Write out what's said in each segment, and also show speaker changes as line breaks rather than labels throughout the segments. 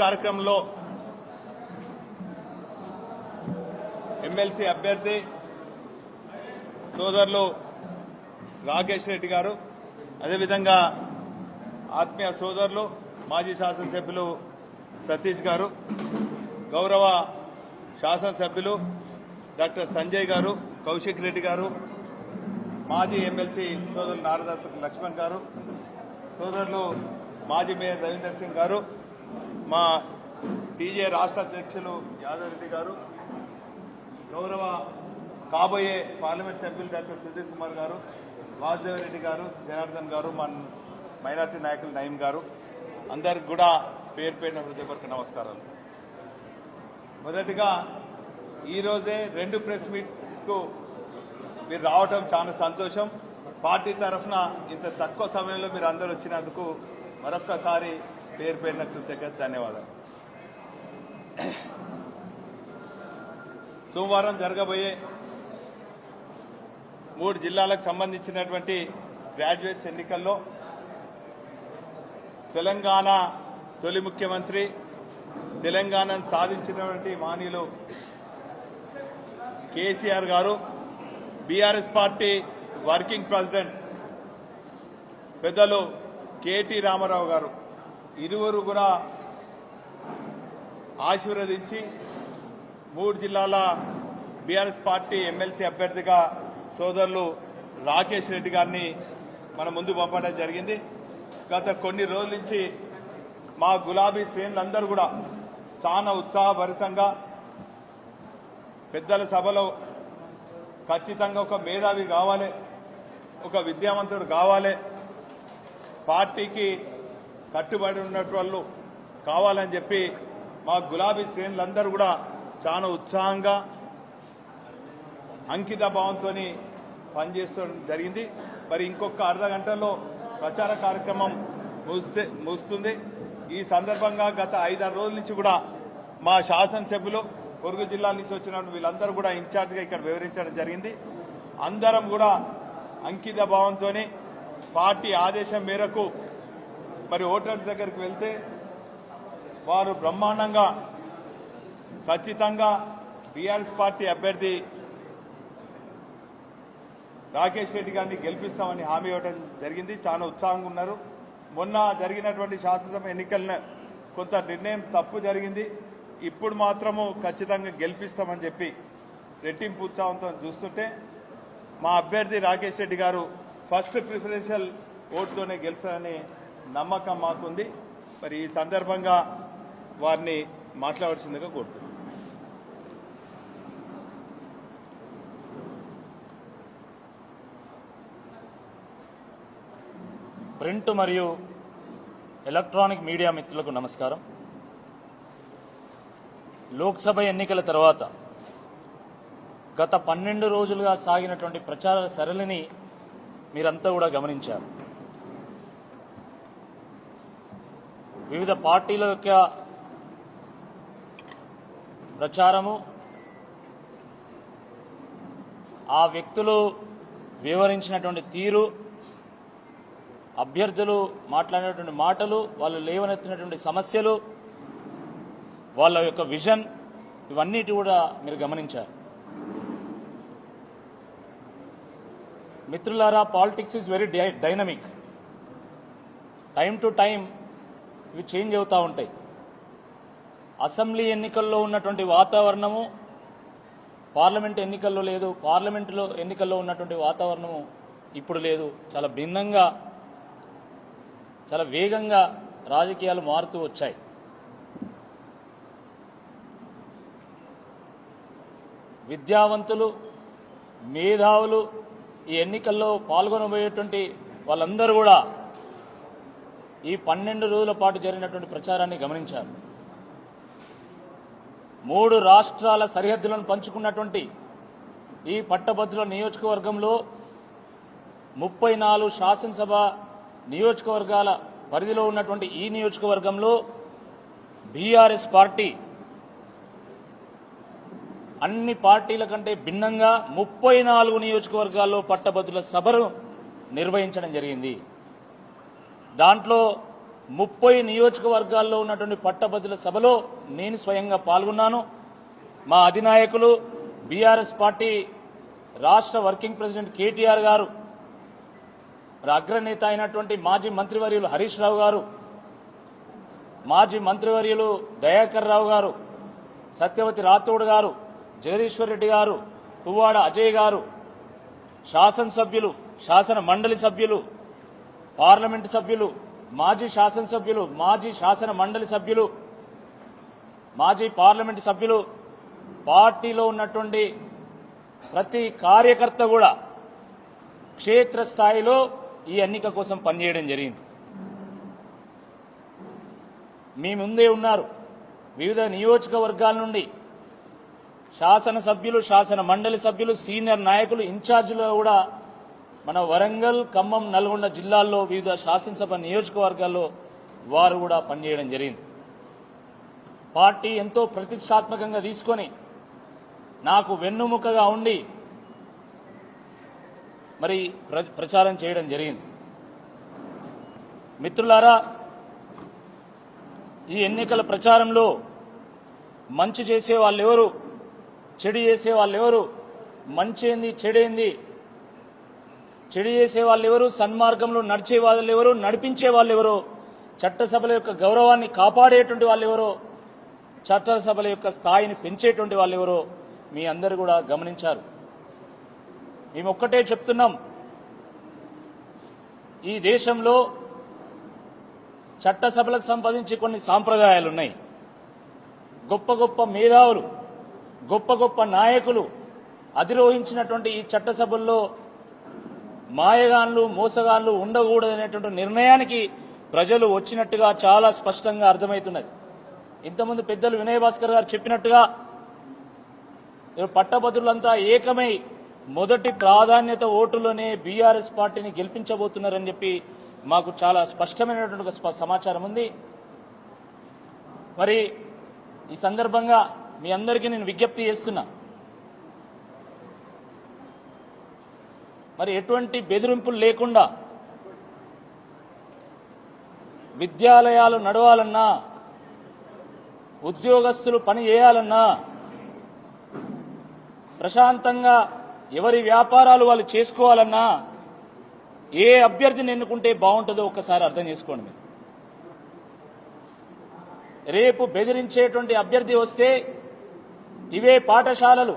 కార్యక్రమంలో ఎమ్మెల్సీ అభ్యర్థి సోదరులు రాకేష్ రెడ్డి గారు అదేవిధంగా ఆత్మీయ సోదరులు మాజీ శాసనసభ్యులు సతీష్ గారు గౌరవ శాసనసభ్యులు డాక్టర్ సంజయ్ గారు కౌశిక్ రెడ్డి గారు మాజీ ఎమ్మెల్సీ సోదరులు నారదాసు లక్ష్మణ్ గారు సోదరులు మాజీ మేయర్ రవీందర్ సింగ్ గారు మా టీజే రాష్ట్ర అధ్యక్షులు యాదవ్ రెడ్డి గారు గౌరవ కాబోయే పార్లమెంట్ సభ్యులు డాక్టర్ సుధీర్ కుమార్ గారు వాసుదేవ్ రెడ్డి గారు జనార్దన్ గారు మన మైనార్టీ నాయకులు నయీం గారు అందరికి కూడా పేరు పేరిన హృదయపూర్వక నమస్కారాలు. మొదటిగా ఈరోజే రెండు ప్రెస్ మీట్కు మీరు రావటం చాలా సంతోషం. పార్టీ తరఫున ఇంత తక్కువ సమయంలో మీరు అందరూ వచ్చినందుకు మరొక్కసారి పేరు పేరిన కృతజ్ఞత ధన్యవాదాలు. సోమవారం జరగబోయే మూడు జిల్లాలకు సంబంధించినటువంటి గ్రాడ్యుయేట్స్ ఎన్నికల్లో తెలంగాణ తొలి ముఖ్యమంత్రి తెలంగాణను సాధించినటువంటి మాన్యులు కేసీఆర్ గారు బీఆర్ఎస్ పార్టీ వర్కింగ్ ప్రెసిడెంట్ పెద్దలు కేటీ రామారావు గారు. ఇరువురు కూడా ఆశీర్వదించి మూడు జిల్లాల బీఆర్ఎస్ పార్టీ ఎమ్మెల్సీ అభ్యర్థిగా సోదరులు రాకేష్ రెడ్డి గారిని మన ముందు పంపడం జరిగింది. గత కొన్ని రోజుల నుంచి మా గులాబీ శ్రేణులందరూ కూడా చాలా ఉత్సాహభరితంగా పెద్దల సభలో ఖచ్చితంగా ఒక మేధావి కావాలి ఒక విద్యావంతుడు కావాలి. పార్టీకి కట్టుబడి ఉన్నట్టు వాళ్ళు కావాలని చెప్పి మా గులాబీ శ్రేణులందరూ కూడా చాలా ఉత్సాహంగా అంకిత భావంతో పనిచేస్తడం జరిగింది. మరి ఇంకొక అర్ధ గంటలో ప్రచార కార్యక్రమం ముగిస్తే ముగుస్తుంది. ఈ సందర్భంగా గత ఐదారు రోజుల నుంచి కూడా మా శాసనసభ్యులు పొరుగు జిల్లాల నుంచి వచ్చిన వీళ్ళందరూ కూడా ఇన్ఛార్జ్గా ఇక్కడ వివరించడం జరిగింది. అందరం కూడా అంకిత భావంతో పార్టీ ఆదేశం మేరకు మరి ఓటర్స్ దగ్గరికి వెళ్తే వారు బ్రహ్మాండంగా ఖచ్చితంగా బీఆర్ఎస్ పార్టీ అభ్యర్థి రాకేష్ రెడ్డి గారిని గెలిపిస్తామని హామీ ఇవ్వడం జరిగింది. చాలా ఉత్సాహంగా ఉన్నారు. మొన్న జరిగినటువంటి శాసనసభ ఎన్నికలను కొంత నిర్ణయం తప్పు జరిగింది. ఇప్పుడు మాత్రము ఖచ్చితంగా గెలిపిస్తామని చెప్పి రెట్టింపు ఉత్సాహంతో చూస్తుంటే మా అభ్యర్థి రాకేష్ రెడ్డి గారు ఫస్ట్ ప్రిఫరెన్షియల్ ఓటుతోనే గెలుస్తారని నమ్మకం మాకుంది. మరి ఈ సందర్భంగా వారిని మాట్లాడాల్సిందిగా కోరుతున్నాను
ప్రింట్ మరియు ఎలక్ట్రానిక్ మీడియా మిత్రులకు నమస్కారం. లోక్సభ ఎన్నికల తర్వాత గత పన్నెండు రోజులుగా సాగినటువంటి ప్రచార సరళిని మీరంతా కూడా గమనించారు. వివిధ పార్టీల యొక్క ప్రచారము ఆ వ్యక్తులు వివరించినటువంటి తీరు అభ్యర్థులు మాట్లాడినటువంటి మాటలు వాళ్ళు లేవనెత్తినటువంటి సమస్యలు వాళ్ళ యొక్క విజన్ ఇవన్నిటి కూడా మీరు గమనించారు. మిత్రులారా politics is very dynamic time to time ఇవి చేంజ్ అవుతూ ఉంటాయి. అసెంబ్లీ ఎన్నికల్లో ఉన్నటువంటి వాతావరణము పార్లమెంట్ ఎన్నికల్లో లేదు పార్లమెంటులో ఎన్నికల్లో ఉన్నటువంటి వాతావరణము ఇప్పుడు లేదు. చాలా భిన్నంగా చాలా వేగంగా రాజకీయాలు మారుతూ వచ్చాయి. విద్యావంతులు మేధావులు ఈ ఎన్నికల్లో పాల్గొనబోయేటువంటి వాళ్ళందరూ కూడా ఈ పన్నెండు రోజుల పాటు జరిగినటువంటి ప్రచారాన్ని గమనించారు మూడు రాష్ట్రాల సరిహద్దులను పంచుకున్నటువంటి ఈ పట్టభద్రుల నియోజకవర్గంలో ముప్పై నాలుగు శాసనసభ నియోజకవర్గాల పరిధిలో ఉన్నటువంటి ఈ నియోజకవర్గంలో బీఆర్ఎస్ పార్టీ అన్ని పార్టీల కంటే భిన్నంగా ముప్పై నాలుగు నియోజకవర్గాల్లో పట్టభద్రుల సభను నిర్వహించడం జరిగింది. దాంట్లో ముప్పై నియోజకవర్గాల్లో ఉన్నటువంటి పట్టభద్రుల సభలో నేను స్వయంగా పాల్గొన్నాను. మా అధినాయకులు బీఆర్ఎస్ పార్టీ రాష్ట్ర వర్కింగ్ ప్రెసిడెంట్ కేటీఆర్ గారు అగ్రనేత అయినటువంటి మాజీ మంత్రివర్యులు హరీష్ రావు గారు మాజీ మంత్రివర్యులు దయాకర్ రావు గారు సత్యవతి రాథోడ్ గారు జగదీశ్వర్ రెడ్డి గారు పువ్వాడ అజయ్ గారు శాసనసభ్యులు శాసన మండలి సభ్యులు పార్లమెంటు సభ్యులు మాజీ శాసనసభ్యులు మాజీ శాసన మండలి సభ్యులు మాజీ పార్లమెంటు సభ్యులు పార్టీలో ఉన్నటువంటి ప్రతి కార్యకర్త కూడా క్షేత్రస్థాయిలో ఈ ఎన్నిక కోసం పనిచేయడం జరిగింది. మీ ముందే ఉన్నారు. వివిధ నియోజకవర్గాల నుండి శాసనసభ్యులు శాసన మండలి సభ్యులు సీనియర్ నాయకులు ఇన్ఛార్జీలు కూడా మన వరంగల్ ఖమ్మం నల్గొండ జిల్లాల్లో వివిధ శాసనసభ నియోజకవర్గాల్లో వారు కూడా పనిచేయడం జరిగింది. పార్టీ ఎంతో ప్రతిష్టాత్మకంగా తీసుకొని నాకు వెన్నుముకగా ఉండి మరి ప్ర- ప్రచారం చేయడం జరిగింది. మిత్రులారా ఈ ఎన్నికల ప్రచారంలో మంచి చేసే వాళ్ళు ఎవరు చెడు చేసే వాళ్ళు ఎవరు మంచి ఏంది చెడేంది చెడు చేసే వాళ్ళు ఎవరు సన్మార్గంలో నడిచే వాళ్ళు ఎవరు నడిపించే వాళ్ళు ఎవరు చట్టసభల యొక్క గౌరవాన్ని కాపాడేటువంటి వాళ్ళు ఎవరో చట్టసభల యొక్క స్థాయిని పెంచేటువంటి వాళ్ళు ఎవరో మీ అందరు కూడా గమనించారు. మేము ఒక్కటే చెప్తున్నాం. ఈ దేశంలో చట్టసభలకు సంబంధించి కొన్ని సాంప్రదాయాలు ఉన్నాయి గొప్ప గొప్ప మేధావులు గొప్ప గొప్ప నాయకులు అధిరోహించినటువంటి ఈ చట్టసభల్లో మాయగాన్లు మోసగాన్లు ఉండకూడదనేటువంటి నిర్ణయానికి ప్రజలు వచ్చినట్టుగా చాలా స్పష్టంగా అర్థమవుతున్నది. ఇంతకుముందు పెద్దలు వినయ్ భాస్కర్ గారు చెప్పినట్టుగా పట్టభద్రులంతా ఏకమై మొదటి ప్రాధాన్యత ఓటులోనే బీఆర్ఎస్ పార్టీని గెలిపించబోతున్నారని చెప్పి మాకు చాలా స్పష్టమైనటువంటి సమాచారం ఉంది. మరి ఈ సందర్భంగా మీ అందరికీ నేను విజ్ఞప్తి చేస్తున్నా. మరి ఎటువంటి బెదిరింపులు లేకుండా విద్యాలయాలు నడవాలన్నా ఉద్యోగస్తులు పని చేయాలన్నా ప్రశాంతంగా ఎవరి వ్యాపారాలు వాళ్ళు చేసుకోవాలన్నా ఏ అభ్యర్థిని ఎన్నుకుంటే బాగుంటుందో ఒక్కసారి అర్థం చేసుకోండి మీరు. రేపు బెదిరించేటువంటి అభ్యర్థి వస్తే ఇవే పాఠశాలలు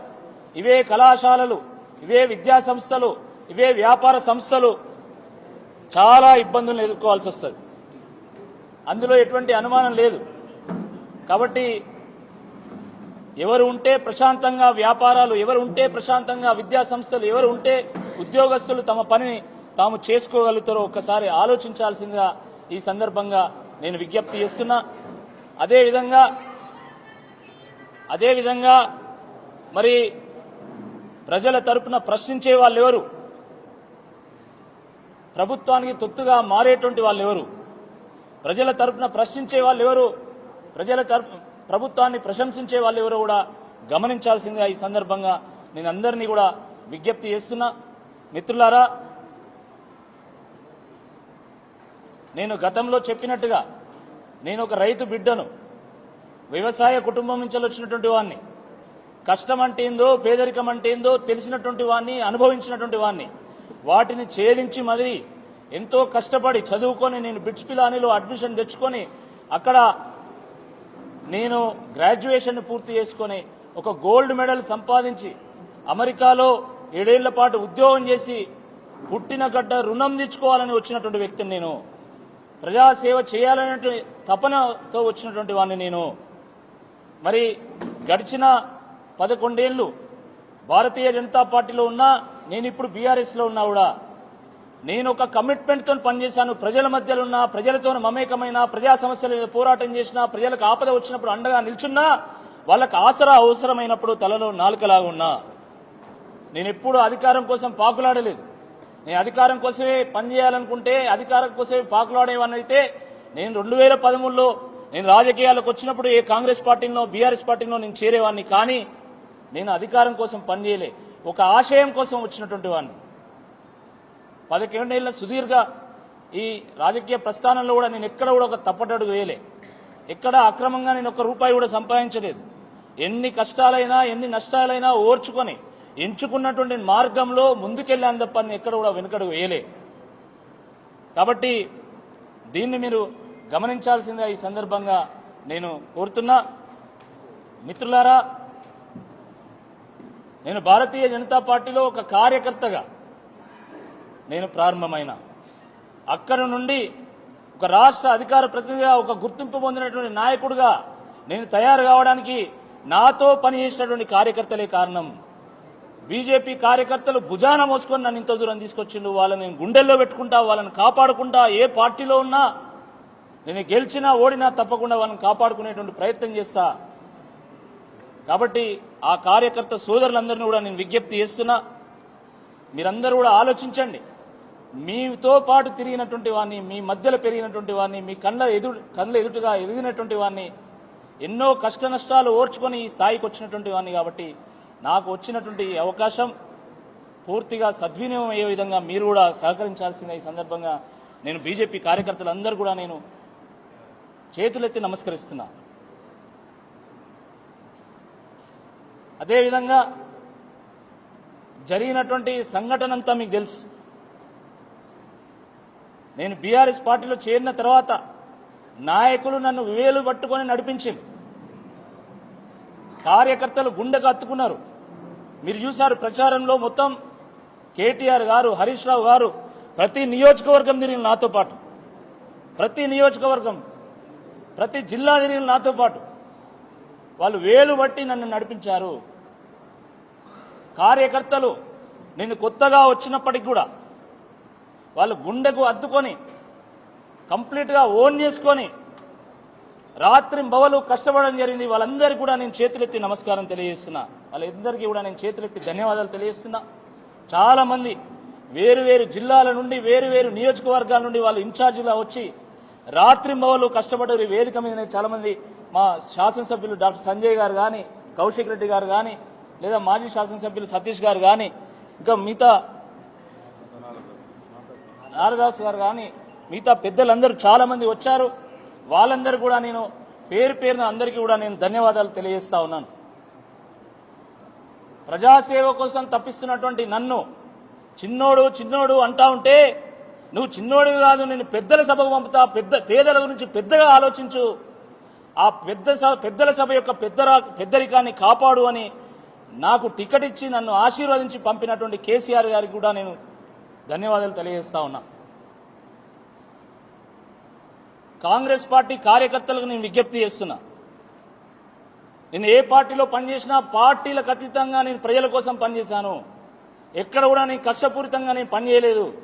ఇవే కళాశాలలు ఇవే విద్యా సంస్థలు ఇవే వ్యాపార సంస్థలు చాలా ఇబ్బందులను ఎదుర్కోవాల్సి వస్తుంది. అందులో ఎటువంటి అనుమానం లేదు. కాబట్టి ఎవరు ఉంటే ప్రశాంతంగా వ్యాపారాలు ఎవరు ఉంటే ప్రశాంతంగా విద్యా సంస్థలు ఎవరు ఉంటే ఉద్యోగస్తులు తమ పనిని తాము చేసుకోగలుగుతారో ఒక్కసారి ఆలోచించాల్సిందిగా ఈ సందర్భంగా నేను విజ్ఞప్తి చేస్తున్నా. అదేవిధంగా అదేవిధంగా మరి ప్రజల తరపున ప్రశ్నించే వాళ్ళు ఎవరు ప్రభుత్వానికి తొత్తుగా మారేటువంటి వాళ్ళు ఎవరు ప్రజల తరపున ప్రశ్నించే వాళ్ళు ఎవరు ప్రజల తరపు ప్రభుత్వాన్ని ప్రశంసించే వాళ్ళు ఎవరు కూడా గమనించాల్సిందిగా ఈ సందర్భంగా నేను అందరినీ కూడా విజ్ఞప్తి చేస్తున్నా. మిత్రులారా నేను గతంలో చెప్పినట్టుగా నేను ఒక రైతు బిడ్డను వ్యవసాయ కుటుంబం నుంచి వచ్చినటువంటి వాడిని కష్టం అంటే ఏందో పేదరికం అంటే ఏందో తెలిసినటువంటి వాడిని అనుభవించినటువంటి వాడిని వాటిని ఛేదించి మరి ఎంతో కష్టపడి చదువుకొని నేను బిట్స్ పిలానీలో అడ్మిషన్ తెచ్చుకొని అక్కడ నేను గ్రాడ్యుయేషన్ పూర్తి చేసుకొని ఒక గోల్డ్ మెడల్ సంపాదించి అమెరికాలో ఏడేళ్ళ పాటు ఉద్యోగం చేసి పుట్టిన గడ్డ రుణం తెచ్చుకోవాలని వచ్చినటువంటి వ్యక్తిని నేను. ప్రజాసేవ చేయాలనే తపనతో వచ్చినటువంటి వాడిని నేను. మరి గడిచిన పదకొండేళ్ళు భారతీయ జనతా పార్టీలో ఉన్నా నేను ఇప్పుడు బీఆర్ఎస్లో ఉన్నా కూడా నేను ఒక కమిట్మెంట్తో పనిచేశాను. ప్రజల మధ్యలో ఉన్నా ప్రజలతో మమేకమైన ప్రజా సమస్యల మీద పోరాటం చేసినా ప్రజలకు ఆపద వచ్చినప్పుడు అండగా నిల్చున్నా వాళ్ళకు ఆసరా అవసరమైనప్పుడు తలలో నాలుకలాగా ఉన్నా. నేను ఎప్పుడు అధికారం కోసం పాకులాడలేదు. నేను అధికారం కోసమే పనిచేయాలనుకుంటే అధికారం కోసమే పాకులాడేవాన్ని అయితే నేను రెండు వేల పదమూడులో నేను రాజకీయాలకు వచ్చినప్పుడు ఏ కాంగ్రెస్ పార్టీలో బీఆర్ఎస్ పార్టీలో నేను చేరేవాడిని. కానీ నేను అధికారం కోసం పనిచేయలే ఒక ఆశయం కోసం వచ్చినటువంటి వాడిని. పదకొండేళ్ళ సుదీర్ఘ ఈ రాజకీయ ప్రస్థానంలో కూడా నేను ఎక్కడ కూడా ఒక తప్పటడుగు వేయలే. ఎక్కడ అక్రమంగా నేను ఒక్క రూపాయి కూడా సంపాదించలేదు. ఎన్ని కష్టాలైనా ఎన్ని నష్టాలైనా ఓర్చుకొని ఎంచుకున్నటువంటి మార్గంలో ముందుకెళ్ళాను తప్ప నేను ఎక్కడ కూడా వెనుకడుగు వేయలే. కాబట్టి దీన్ని మీరు గమనించాల్సిందిగా ఈ సందర్భంగా నేను కోరుతున్నా. మిత్రులారా నేను భారతీయ జనతా పార్టీలో ఒక కార్యకర్తగా నేను ప్రారంభమైన. అక్కడి నుండి ఒక రాష్ట్ర అధికార ప్రతినిధిగా ఒక గుర్తింపు పొందినటువంటి నాయకుడిగా నేను తయారు కావడానికి నాతో పనిచేసినటువంటి కార్యకర్తలే కారణం. బీజేపీ కార్యకర్తలు భుజాన మోసుకొని నన్ను ఇంత దూరం తీసుకొచ్చిండు వాళ్ళని నేను గుండెల్లో పెట్టుకుంటా వాళ్ళని కాపాడుకుంటా ఏ పార్టీలో ఉన్నా నేను గెలిచినా ఓడినా తప్పకుండా వాళ్ళని కాపాడుకునేటువంటి ప్రయత్నం చేస్తా. కాబట్టి ఆ కార్యకర్త సోదరులందరినీ కూడా నేను విజ్ఞప్తి చేస్తున్నా మీరందరూ కూడా ఆలోచించండి. మీతో పాటు తిరిగినటువంటి వాడిని మీ మధ్యలో పెరిగినటువంటి వాడిని మీ కళ్ళ ఎదు కళ్ళ ఎదుటుగా ఎదిగినటువంటి వాడిని ఎన్నో కష్ట నష్టాలు ఓర్చుకొని ఈ స్థాయికి వచ్చినటువంటి వాడిని కాబట్టి నాకు వచ్చినటువంటి అవకాశం పూర్తిగా సద్వినియోగం అయ్యే విధంగా మీరు కూడా సహకరించాల్సిన ఈ సందర్భంగా నేను బీజేపీ కార్యకర్తలందరూ కూడా నేను చేతులెత్తి నమస్కరిస్తున్నా. అదేవిధంగా జరిగినటువంటి సంఘటన అంతా మీకు తెలుసు. నేను బీఆర్ఎస్ పార్టీలో చేరిన తర్వాత నాయకులు నన్ను వేలు పట్టుకొని నడిపించింది కార్యకర్తలు గుండెకు అత్తుకున్నారు మీరు చూశారు ప్రచారంలో మొత్తం కేటీఆర్ గారు హరీష్ రావు గారు ప్రతి నియోజకవర్గం తిరిగిన నాతో పాటు. ప్రతి నియోజకవర్గం ప్రతి జిల్లా తిరిగిన నాతో పాటు. వాళ్ళు వేలు బట్టి నన్ను నడిపించారు. కార్యకర్తలు నేను కొత్తగా వచ్చినప్పటికి కూడా వాళ్ళు గుండెకు అద్దుకొని కంప్లీట్గా ఓన్ చేసుకొని రాత్రి బవలు కష్టపడడం జరిగింది. వాళ్ళందరికీ కూడా నేను చేతులెత్తి నమస్కారం తెలియజేస్తున్నా. వాళ్ళందరికీ కూడా నేను చేతులెత్తి ధన్యవాదాలు తెలియజేస్తున్నా. చాలామంది వేరు వేరు జిల్లాల నుండి వేరు వేరు నియోజకవర్గాల నుండి వాళ్ళు ఇన్ఛార్జీలా వచ్చి రాత్రి బవలు కష్టపడ్డారు వేదిక మీద చాలామంది మా శాసనసభ్యులు డాక్టర్ సంజయ్ గారు కానీ కౌశిక్ రెడ్డి గారు కానీ లేదా మాజీ శాసనసభ్యులు సతీష్ గారు కానీ ఇంకా మిగతా నారదాస్ గారు కానీ మిగతా పెద్దలందరూ చాలా మంది వచ్చారు. వాళ్ళందరూ కూడా నేను పేరు పేరున అందరికీ కూడా నేను ధన్యవాదాలు తెలియజేస్తా ఉన్నాను. ప్రజాసేవ కోసం తప్పిస్తున్నటువంటి నన్ను చిన్నోడు చిన్నోడు అంటా ఉంటే నువ్వు చిన్నోడివి కాదు నేను పెద్దల సభకు పంపుతా పెద్ద పేదల గురించి పెద్దగా ఆలోచించు. ఆ పెద్ద సభ పెద్దల సభ యొక్క పెద్దరా పెద్దరికాన్ని కాపాడు అని నాకు టికెట్ ఇచ్చి నన్ను ఆశీర్వదించి పంపినటువంటి కేసీఆర్ గారికి కూడా నేను ధన్యవాదాలు తెలియజేస్తా ఉన్నా. కాంగ్రెస్ పార్టీ కార్యకర్తలకు నేను విజ్ఞప్తి చేస్తున్నా. నేను ఏ పార్టీలో పనిచేసినా పార్టీలకు అతీతంగా నేను ప్రజల కోసం పనిచేశాను. ఎక్కడ కూడా నేను కక్షపూరితంగా నేను పనిచేయలేదు.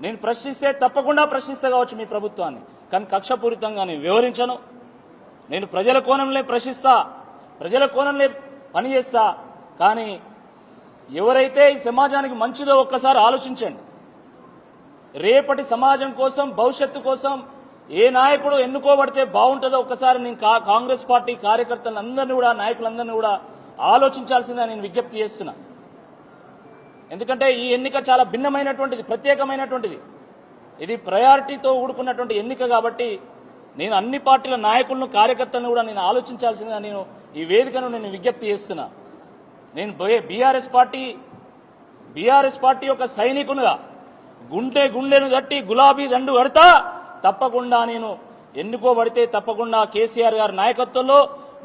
నేను ప్రశ్నిస్తే తప్పకుండా ప్రశ్నిస్తే కావచ్చు మీ ప్రభుత్వాన్ని. కానీ కక్షపూరితంగా నేను వివరించను నేను ప్రజల కోణంలో ప్రశ్నిస్తా. ప్రజల కోణంలో పనిచేస్తా. కానీ ఎవరైతే ఈ సమాజానికి మంచిదో ఒక్కసారి ఆలోచించండి. రేపటి సమాజం కోసం భవిష్యత్తు కోసం ఏ నాయకుడు ఎన్నుకోబడితే బాగుంటుందో ఒక్కసారి నేను కా- కాంగ్రెస్ పార్టీ కార్యకర్తలందరినీ కూడా నాయకులందరినీ కూడా ఆలోచించాల్సిందని నేను విజ్ఞప్తి చేస్తున్నా. ఎందుకంటే ఈ ఎన్నిక చాలా భిన్నమైనటువంటిది ప్రత్యేకమైనటువంటిది. ఇది ప్రయారిటీతో ఊడుకున్నటువంటి ఎన్నిక కాబట్టి నేను అన్ని పార్టీల నాయకులను కార్యకర్తలను కూడా నేను ఆలోచించాల్సిందిగా నేను ఈ వేదికను నేను విజ్ఞప్తి చేస్తున్నా. నేను బీఆర్ఎస్ పార్టీ బీఆర్ఎస్ పార్టీ యొక్క సైనికునిగా గుండె గుండెను తట్టి గులాబీ దండు కడతా తప్పకుండా నేను ఎన్నుకోబడితే తప్పకుండా కేసీఆర్ గారి నాయకత్వంలో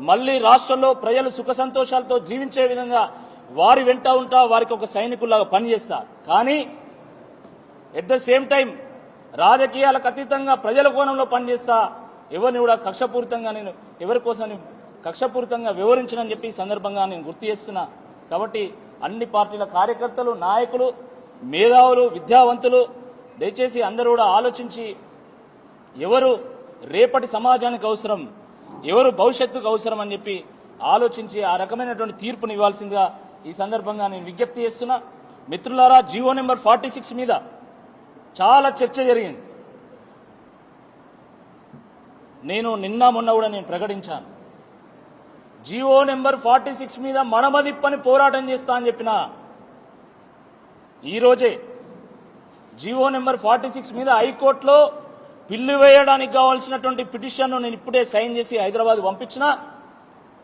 మళ్ళీ రాష్ట్రంలో ప్రజలు సుఖ సంతోషాలతో జీవించే విధంగా వారి వెంట ఉంటా వారికి ఒక సైనికుల్లాగా పనిచేస్తా. కానీ ఎట్ ద సేమ్ టైం రాజకీయాలకు అతీతంగా ప్రజల కోణంలో పనిచేస్తా ఎవరిని కూడా కక్షపూరితంగా నేను ఎవరి కోసం నేను కక్షపూరితంగా వివరించనని చెప్పి ఈ సందర్భంగా నేను గుర్తు చేస్తున్నా. కాబట్టి అన్ని పార్టీల కార్యకర్తలు నాయకులు మేధావులు విద్యావంతులు దయచేసి అందరూ కూడా ఆలోచించి ఎవరు రేపటి సమాజానికి అవసరం ఎవరు భవిష్యత్తుకు అవసరం అని చెప్పి ఆలోచించి ఆ రకమైనటువంటి తీర్పుని ఇవ్వాల్సిందిగా ఈ సందర్భంగా నేను విజ్ఞప్తి చేస్తున్నా. మిత్రులారా జీవో నెంబర్ ఫార్టీ సిక్స్ మీద చాలా చర్చ జరిగింది. నేను నిన్న మొన్న కూడా నేను ప్రకటించాను. జియో నెంబర్ ఫార్టీ సిక్స్ మీద మనమదిప్పని పోరాటం చేస్తా అని చెప్పిన ఈరోజే జీవో నెంబర్ ఫార్టీ సిక్స్ మీద హైకోర్టులో పిల్లు వేయడానికి కావాల్సినటువంటి పిటిషన్ను నేను ఇప్పుడే సైన్ చేసి హైదరాబాద్ పంపించిన.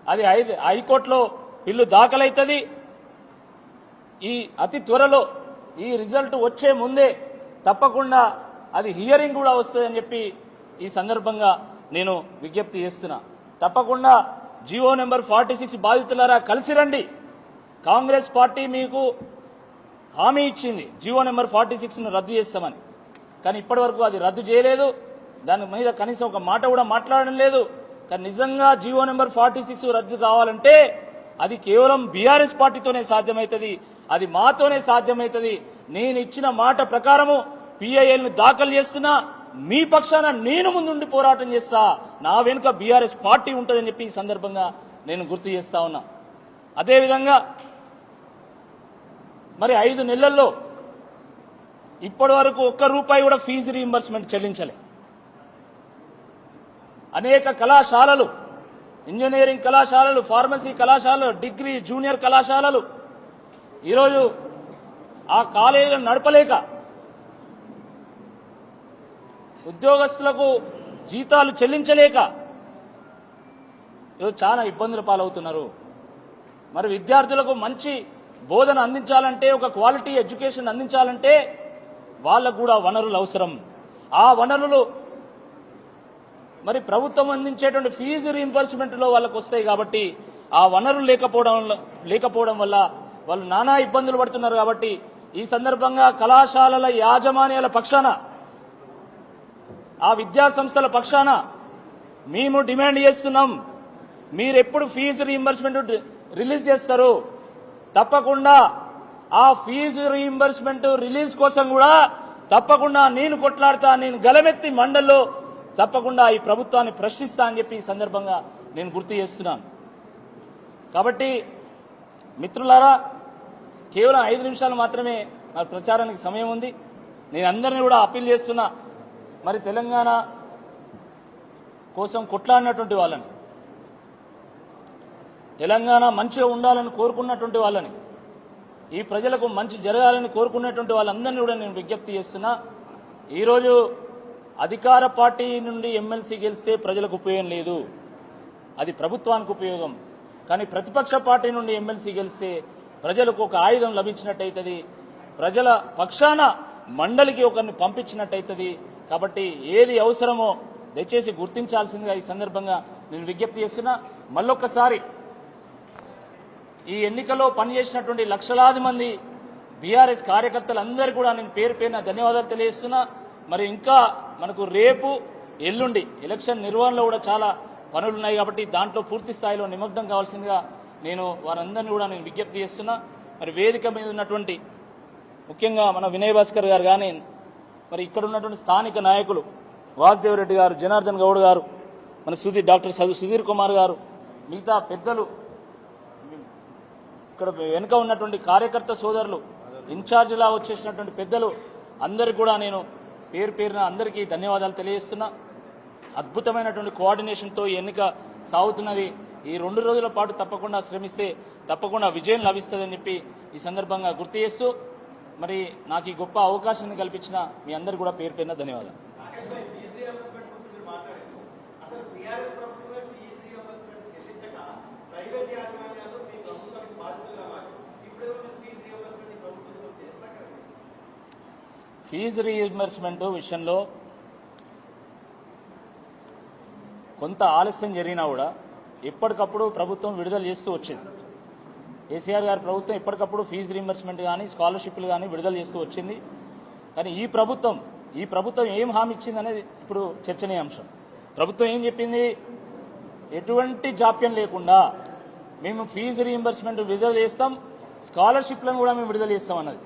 అది హైకోర్టులో పిల్లు దాఖలవుతుంది ఈ అతి త్వరలో ఈ రిజల్ట్ వచ్చే ముందే తప్పకుండా అది హియరింగ్ కూడా వస్తుందని చెప్పి ఈ సందర్భంగా నేను విజ్ఞప్తి చేస్తున్నా. తప్పకుండా జియో నెంబర్ ఫార్టీ సిక్స్ బాధితులారా కలిసి రండి. కాంగ్రెస్ పార్టీ మీకు హామీ ఇచ్చింది. జియో నెంబర్ ఫార్టీ సిక్స్ను రద్దు చేస్తామని. కానీ ఇప్పటి వరకు అది రద్దు చేయలేదు. దాని మీద కనీసం ఒక మాట కూడా మాట్లాడడం లేదు. కానీ నిజంగా జియో నెంబర్ ఫార్టీ సిక్స్ రద్దు కావాలంటే అది కేవలం బీఆర్ఎస్ పార్టీతోనే సాధ్యమవుతుంది అది మాతోనే సాధ్యమవుతుంది నేను ఇచ్చిన మాట ప్రకారము పిఐఎల్ను దాఖలు చేస్తున్నా. మీ పక్షాన నేను ముందుండి పోరాటం చేస్తా నా వెనుక బీఆర్ఎస్ పార్టీ ఉంటుందని చెప్పి ఈ సందర్భంగా నేను గుర్తు చేస్తా ఉన్నా. అదేవిధంగా మరి ఐదు నెలల్లో ఇప్పటి వరకు ఒక్క రూపాయి కూడా ఫీజు రీయింబర్స్మెంట్ చెల్లించలే. అనేక కళాశాలలు ఇంజనీరింగ్ కళాశాలలు ఫార్మసీ కళాశాలలు డిగ్రీ జూనియర్ కళాశాలలు ఈరోజు ఆ కాలేజీలను నడపలేక ఉద్యోగస్తులకు జీతాలు చెల్లించలేక ఈరోజు చాలా ఇబ్బందుల పాలవుతున్నారు. మరి విద్యార్థులకు మంచి బోధన అందించాలంటే ఒక క్వాలిటీ ఎడ్యుకేషన్ అందించాలంటే వాళ్ళకు కూడా వనరులు అవసరం. ఆ వనరులు మరి ప్రభుత్వం అందించేటువంటి ఫీజు రీంబర్స్మెంట్లో వాళ్ళకు వస్తాయి కాబట్టి ఆ వనరులు లేకపోవడం లేకపోవడం వల్ల వాళ్ళు నానా ఇబ్బందులు పడుతున్నారు కాబట్టి ఈ సందర్భంగా కళాశాలల యాజమాన్యాల పక్షాన ఆ విద్యా సంస్థల పక్షాన మేము డిమాండ్ చేస్తున్నాం. మీరు ఎప్పుడు ఫీజు రీఎంబర్స్మెంట్ రిలీజ్ చేస్తారు? తప్పకుండా ఆ ఫీజు రీఎంబర్స్మెంట్ రిలీజ్ కోసం కూడా తప్పకుండా నేను కొట్లాడతా నేను గలమెత్తి మండల్లో తప్పకుండా ఈ ప్రభుత్వాన్ని ప్రశ్నిస్తా అని చెప్పి ఈ సందర్భంగా నేను గుర్తు చేస్తున్నాను. కాబట్టి మిత్రులారా కేవలం ఐదు నిమిషాలు మాత్రమే మరి ప్రచారానికి సమయం ఉంది. నేను అందరినీ కూడా అప్పీల్ చేస్తున్నా మరి తెలంగాణ కోసం కొట్లాడినటువంటి వాళ్ళని తెలంగాణ మంచిగా ఉండాలని కోరుకున్నటువంటి వాళ్ళని ఈ ప్రజలకు మంచి జరగాలని కోరుకున్నటువంటి వాళ్ళందరినీ కూడా నేను విజ్ఞప్తి చేస్తున్నా. ఈరోజు అధికార పార్టీ నుండి ఎమ్మెల్సీ గెలిస్తే ప్రజలకు ఉపయోగం లేదు. అది ప్రభుత్వానికి ఉపయోగం. కానీ ప్రతిపక్ష పార్టీ నుండి ఎమ్మెల్సీ గెలిస్తే ప్రజలకు ఒక ఆయుధం లభించినట్టయితుంది. ప్రజల పక్షాన మండలికి ఒకరిని పంపించినట్టయితుంది. కాబట్టి ఏది అవసరమో దయచేసి గుర్తించాల్సిందిగా ఈ సందర్భంగా నేను విజ్ఞప్తి చేస్తున్నా. మళ్ళొక్కసారి ఈ ఎన్నికల్లో పనిచేసినటువంటి లక్షలాది మంది బీఆర్ఎస్ కార్యకర్తలందరూ కూడా నేను పేరు పేరున ధన్యవాదాలు తెలియజేస్తున్నా. మరి ఇంకా మనకు రేపు ఎల్లుండి ఎలక్షన్ నిర్వహణలో కూడా చాలా పనులు ఉన్నాయి కాబట్టి దాంట్లో పూర్తి స్థాయిలో నిమగ్నం కావాల్సిందిగా నేను వారందరినీ కూడా నేను విజ్ఞప్తి చేస్తున్నా. మరి వేదిక మీద ఉన్నటువంటి ముఖ్యంగా మన వినయ్ భాస్కర్ గారు కానీ మరి ఇక్కడ ఉన్నటువంటి స్థానిక నాయకులు వాసుదేవ్ రెడ్డి గారు జనార్దన్ గౌడ్ గారు మన సుధీర్ డాక్టర్ సదు- సుధీర్ కుమార్ గారు మిగతా పెద్దలు ఇక్కడ వెనుక ఉన్నటువంటి కార్యకర్త సోదరులు ఇన్ఛార్జిలా వచ్చేసినటువంటి పెద్దలు అందరికి కూడా నేను పేరు పేరున అందరికీ ధన్యవాదాలు తెలియజేస్తున్నా. అద్భుతమైనటువంటి కోఆర్డినేషన్తో ఎన్నిక సాగుతున్నది. ఈ రెండు రోజుల పాటు తప్పకుండా శ్రమిస్తే తప్పకుండా విజయం లభిస్తుందని చెప్పి ఈ సందర్భంగా గుర్తు చేస్తూ మరి నాకు ఈ గొప్ప అవకాశాన్ని కల్పించిన మీ అందరు కూడా పేరు పేరున ధన్యవాదాలు. ఫీజు రీఇంబర్స్మెంట్ విషయంలో కొంత ఆలస్యం జరిగినా కూడా ఎప్పటికప్పుడు ప్రభుత్వం విడుదల చేస్తూ వచ్చింది. కేసీఆర్ గారి ప్రభుత్వం ఎప్పటికప్పుడు ఫీజు రీంబర్స్మెంట్ కానీ స్కాలర్షిప్లు కానీ విడుదల చేస్తూ వచ్చింది. కానీ ఈ ప్రభుత్వం ఈ ప్రభుత్వం ఏం హామీ ఇచ్చింది అనేది ఇప్పుడు చర్చనీయాంశం. ప్రభుత్వం ఏం చెప్పింది? ఎటువంటి జాప్యం లేకుండా మేము ఫీజు రీఎంబర్స్మెంట్ విడుదల చేస్తాం స్కాలర్షిప్లను కూడా మేము విడుదల చేస్తాం అన్నది.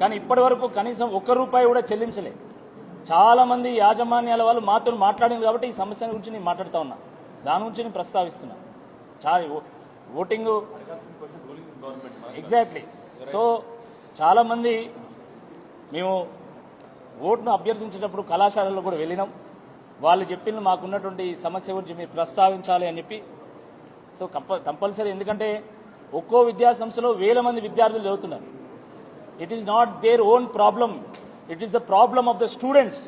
కానీ ఇప్పటి వరకు కనీసం ఒక్క రూపాయి కూడా చెల్లించలే. చాలామంది యాజమాన్యాల వాళ్ళు మాతో మాట్లాడింది కాబట్టి ఈ సమస్య గురించి నేను మాట్లాడుతా ఉన్నా. దాని గురించి నేను ప్రస్తావిస్తున్నా. చాలా ఓటింగ్ ఎగ్జాక్ట్లీ సో చాలా మంది మేము ఓటును అభ్యర్థించేటప్పుడు కళాశాలలో కూడా వెళ్ళినాం. వాళ్ళు చెప్పింది మాకున్నటువంటి సమస్య గురించి మీరు ప్రస్తావించాలి అని చెప్పి. సో కంప కంపల్సరీ ఎందుకంటే ఒక్కో విద్యా సంస్థలో వేల మంది విద్యార్థులు చదువుతున్నారు. It is not their own problem it is the problem of the students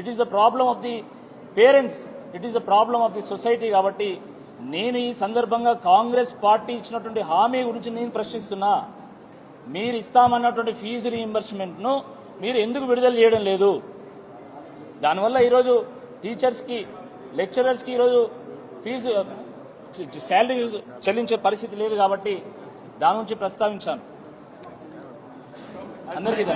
it is the problem of the parents it is the problem of the society కాబట్టి నేను ఈ సందర్భంగా కాంగ్రెస్ పార్టీ ఇచ్చినటువంటి హామీ గురించి నేను ప్రశ్నిస్తున్నా. మీరు ఇస్తామన్నటువంటి ఫీజు రీఇంబర్స్మెంట్ను మీరు ఎందుకు విడుదల చేయడం లేదు? దానివల్ల ఈరోజు టీచర్స్కి లెక్చరర్స్కి ఈరోజు ఫీజు శాలరీ చెల్లించే పరిస్థితి లేదు కాబట్టి దాని గురించి ప్రస్తావించాను. అందరికీ